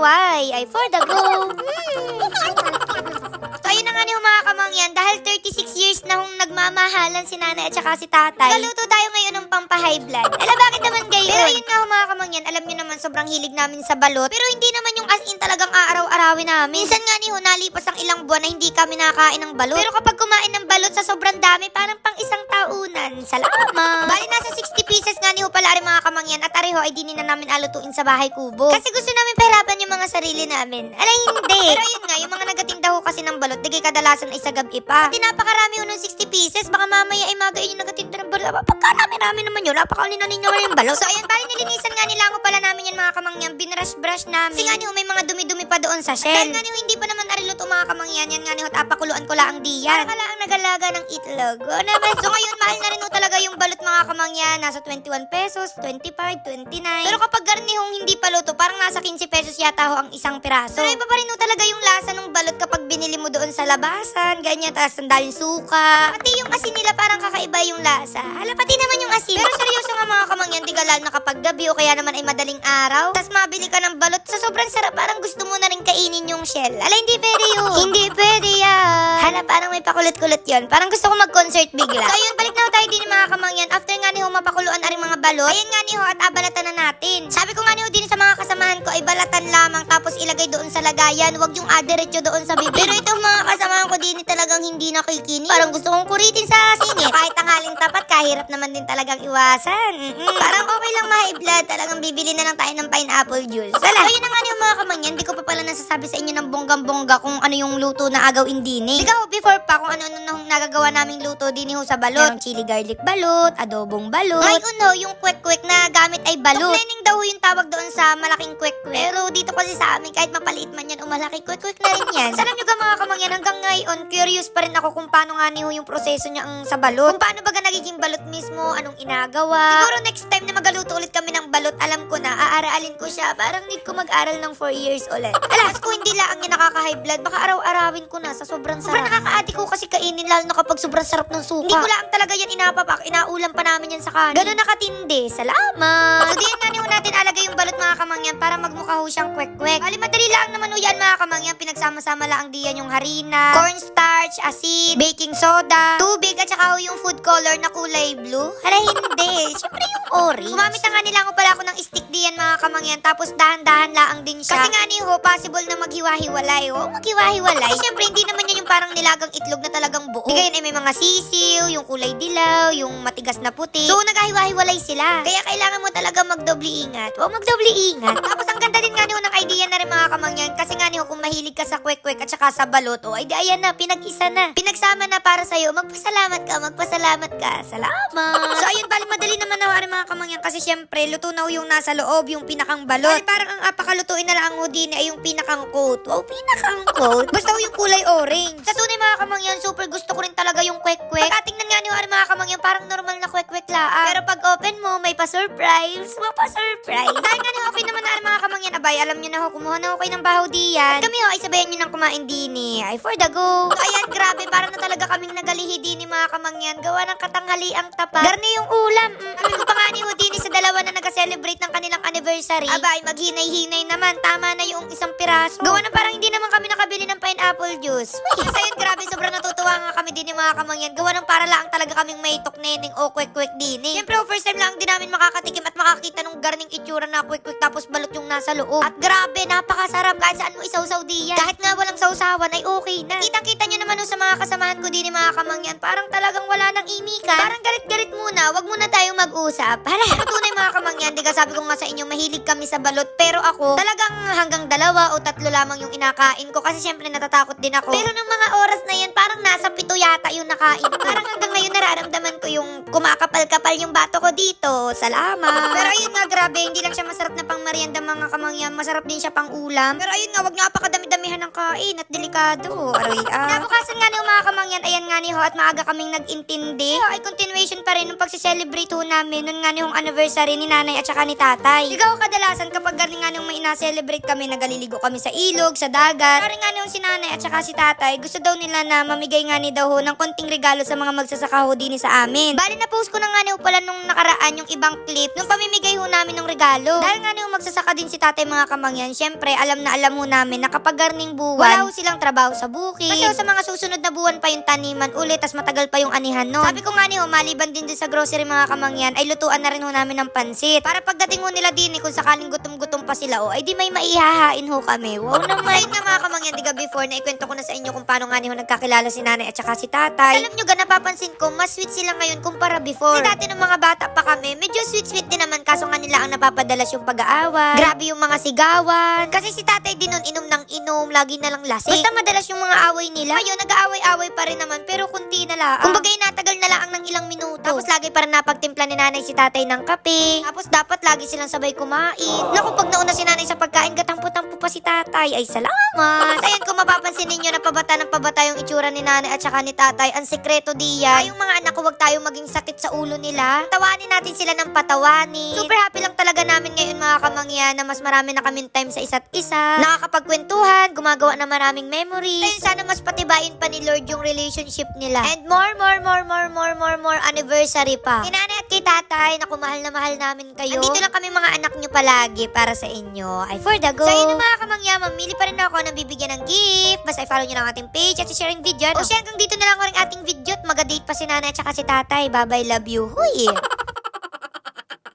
laway ay for the go. So, ayun na nga ni mga kamangyan, dahil 36 years na hong nagmamahalan si nanay at saka si tatay. Galuto tayo ngayon ng pampa-high blood. Ala, bakit naman gayon? Pero ayun nga mga kamangyan, alam nyo naman sobrang hilig namin sa balot. Pero hindi naman yung as in talagang aaraw-arawin namin. Minsan nga ni ho, nalipas ang ilang buwan na hindi kami nakakain ng balot. Pero kapag kumain ng balot sa sobrang dami, parang pang isang taunan. Salamat! Bali, nasa 60 pieces nga ni ho pala rin mga kamangyan at areho ay di na namin alutuin sa bahay kubo. Kasi gusto namin pahirapan yung mga sarili namin. Alay, hindi. Pero ayun nga, yung mga nagatinda ho kasi ng balot, digay kadalasan ay sa gabi pa. Pati napakarami ho ng 60 pieces, baka mamaya ay magayon yung nagatinda ng balot. Pagkarami-rami naman yun, napakaulin na ninyo yung balot. So ayun, bali nilinisan nga nila pala namin yan mga kamangyan, binrush-brush namin. Kasi nga ni ho, may mga dumi-dumi pa doon sa shell. Dahil nga ni ho, hindi pa naman ariluto mga kamangyan, yan nga ni ho, at apakuluan ko lang diyan. Para ka lang nagalaga ng itlog. O naman, so ngayon, mahal na rin ho talaga yung balot mga kamangyan. Nasa 21 pesos, 25, 29. Pero kapag garnihong hindi pa luto, parang nasa 15 pesos yata ho ang isang piraso. Pero iba pa rin ho talaga yung lasa ng balot kapag binili mo doon sa labasan, ganyan, tapos sandalin suka. Pati yung asin nila parang kakaiba yung lasa. Hala, pati naman yung asin. Pero seryoso nga mga kamangyan, di lalo na kapag gabi o kaya naman ay madaling araw. Tapos mabili ka ng balot sa sobrang sarap, parang gusto mo na rin kainin yung shell. Ala, hindi pwede yun. hindi pwede yan. Hala, parang may pakulot-kulot yun. Parang gusto ko mag-concert bigla. So ayun, balik na tayo din mga kamangyan. After nga ni ho mapakuluan aring mga balot, ayun nga ni ho at abalatan na natin. Sabi ko nga ni ho din sa mga kasamahan ko ay balatan lamang tapos ilagay doon sa lagayan. Huwag yung adiretso doon sa bibig. Pero itong mga kasamahan ko din talagang hindi nakikinig. Parang gusto kong kuritin sa singit. Kahit tanghaling tapat, kahirap naman din talagang iwasan. Mm-mm. Parang okay lang ma blood. Talagang bibili na lang tayo ng pineapple juice. Sala. Ayun na nga ni mga kamangyan. Di ko pa pala nasasabi sa inyo ng bonggang-bongga kung ano yung luto na agaw indini. Ikaw, before pa kung ano-ano na nagagawa naming luto din ho sa balot. Merong chili garlic balot, adobong balot. Ngayon ho, yung kwek-kwek na gamit ay balot. Tuklening daw yung tawag doon sa malaking kwek-kwek. Pero dito kasi sa amin, kahit mapaliit malaki, kwek-kwek na rin yan. Sa alam nyo ka mga kamangyan, hanggang ngayon, curious pa rin ako kung paano nga ni yung proseso niya ang sa balot. Kung paano ba ga nagiging balot mismo, anong inagawa. Siguro next time na magaluto ulit kami ng balot, alam ko na, aaralin ko siya. Parang need ko mag-aral ng 4 years ulit. Alas, kung hindi lang niya nakaka-high blood, baka araw-arawin ko na sa sobrang sarap. Sobrang nakaka-adik ko kasi kainin, lalo na kapag sobrang sarap ng suka. Hindi ko lang talaga yan inapapak, inaulam pa namin yan sa kanin. Ganun nakatindi, salamat. So, diyan nga natin alagay yung balot mga kamangyan para magmukha ho siyang kwek-kwek. Ali, madali lang naman ho yan mga kamangyan. Pinagsama-sama lang diyan yung harina, cornstarch, asin, baking soda, tubig, at saka yung food color na kulay blue. Hala, hindi. Siyempre yung orange. Gumamit na nga nila ako pala ako ng stick diyan mga kamangyan. Tapos dahan-dahan lang din siya. Kasi nga ni ho, possible na maghiwa-hiwalay. O, maghiwa-hiwalay. Kasi syempre, hindi naman yan yung parang nilagang itlog na talagang buo. Di ganyan ay may mga sisiw, yung kulay dilaw, yung matigas na puti. So, naghahiwa-hiwalay sila. Kaya kailangan mo talaga magdoble ingat. O, magdoble ingat. Tapos, ang ganda din nga ng idea na rin mga kamangyan. Kung mahilig ka sa kwek-kwek at saka sa balot, o, ay di ayan na, pinag-isa na. Pinagsama na para sa'yo. Magpasalamat ka, magpasalamat ka. Salamat. so, ayun, bali madali naman na ho, ari mga kamangyan. Kasi syempre, luto na yung nasa loob, yung pinakang balot. Bali, parang ang apakalutuin na lang ho din ay yung pinakang coat. Wow, pinakang coat. Basta yung kulay orange. Sa tunay mga kamangyan, super gusto ko rin talaga yung kwek-kwek. Pagkatingnan nga ni ari mga kamangyan, parang normal na kwek-kwek laan. Pero pag open mo, may pa-surprise. Mapa-surprise. Dahil nga okay naman na mga kamangyan. Abay, alam nyo na ho, kumuha na ho kayo ng bahaw diyan. At kami ho, ay sabayan nyo ng kumain din eh. Ay, for the go. Ayan, grabe, parang na talaga kaming nagalihi din ni mga kamangyan. Gawa ng katanghali ang tapat. Garni yung ulam. Mm. Sabi ko pa nga ni sa dalawa na nag-celebrate ng kanilang anniversary. Abay, maghinay-hinay naman. Tama na yung isang piraso. Gawa na parang hindi naman kami nakabili ng pineapple juice. So yun, grabe, sobrang natutuwa nga kami din ni mga kamangyan. Gawa ng para lang talaga kaming may neneng o kwek-kwek din eh. Siyempre, oh, first time lang din namin makakatikim at makakita nung garning itsura na kwek-kwek tapos balot yung nasa loob. At grabe, napakasarap kahit saan mo isaw-saw diyan. Kahit nga walang sausawan ay okay na. Kitang-kita nyo naman oh, sa mga kasamahan ko din ni mga kamangyan, parang talagang wala nang imikan. Parang galit-galit muna, wag muna tayong mag-usap. Para, pero tunay mga kamangyan, di ka sabi ko nga sa inyo, mahilig kami sa balot. Pero ako, talagang hanggang dalawa o tatlo lamang yung inakain ko kasi syempre natatakot din ako. Pero nung mga oras na yun, parang nasa pito yata yung nakain. Parang hanggang ngayon nararamdaman ko yung kumakapal-kapal yung bato ko dito. Salamat. Pero ayun nga, grabe, hindi lang siya masarap na pang merienda mga kamangyan. Masarap din siya pang ulam. Pero ayun nga, wag nga pakadami-damihan ng kain at delikado. Aroy, ah. Nabukasan nga ng mga kamangyan, ayan nga ni ho at maaga kaming nag-intindi. Ay, continuation pa rin nung pagsi-celebrate ho namin nun nga ni hong anniversary ni nanay at saka ni tatay. Ikaw kadalasan kapag galing nga nung may ina-celebrate kami, nagaliligo kami sa ilog, sa dagat. Pari nga nung si nanay at saka si tatay, gusto daw nila na mamigay nga ni daw ho ng konting regalo sa mga magsasaka ho din sa amin. Bali na post ko na nga ho pala nung nakaraan yung ibang clip, nung pamimigay ho namin ng regalo. Dahil nga nung magsasaka din si tatay mga kamangyan, syempre alam na alam mo namin na kapag garning buwan, wala ho silang trabaho sa bukid. Kasi ho, sa mga susunod na buwan pa yung taniman ulit, tas matagal pa yung anihan nun. Sabi ko nga ni ho, maliban din din sa grocery mga kamangyan, ay lutuan na rin ho namin ng pansit. Para pagdating ho nila din, eh, kung sakaling gutom-gutom pa sila, oh, ay di may maihahain ho kami. Wow naman. Ayun nga mga kamangyan, di before, na ikwento ko na sa inyo kung paano nga ni ho nagkakilala si nanay at saka si tatay. Alam nyo ga, napapansin ko, mas sweet sila ngayon kumpara before. Kasi dati nung mga bata pa kami, medyo sweet-sweet din naman, kaso nga nila ang napapadalas yung pag-aaway. Grabe yung mga sigawan. Kasi si tatay din nun, inom ng inom, lagi na lang lasing. Basta madalas yung mga away nila. Ngayon, nag-aaway-away pa rin naman, pero kunti na lang. Kung bagay natagal na lang ng ilang minuto. Tapos lagi pa rin napagtimpla ni nanay si tatay ng kape. Tapos dapat lagi silang sabay kumain. Naku, pag nauna si nanay sa pagkain, gatampo-tampo pa si tatay. Ay, salamat. Ayun, kung mapapansin ninyo na pabata ng pabata yung itsura ni nanay at saka ni tatay, ang sekreto diyan. Yung mga anak ko, wag tayo maging sakit sa ulo nila. Tawanin natin sila ng patawani. Super happy lang talaga namin ngayon mga kamangyan na mas marami na kaming time sa isa't isa. Nakakapagkwentuhan, gumagawa na maraming memories. Ayun, sana mas patibayin pa ni Lord yung relationship nila. And more, more, more, more, more, more, more anniversary pa. Kinanay at kay tatay, naku, mahal na mahal namin kayo. Andito lang kami mga anak nyo palagi para inyo. Ay, for the go. So, yun mga kamangyan, mamili pa rin ako ng bibigyan ng gift. Basta i-follow nyo lang ang ating page at i-share yung video. O siya, hanggang dito na lang ko ating video at mag-date pa si nanay at saka si tatay. Bye-bye, love you. Huy!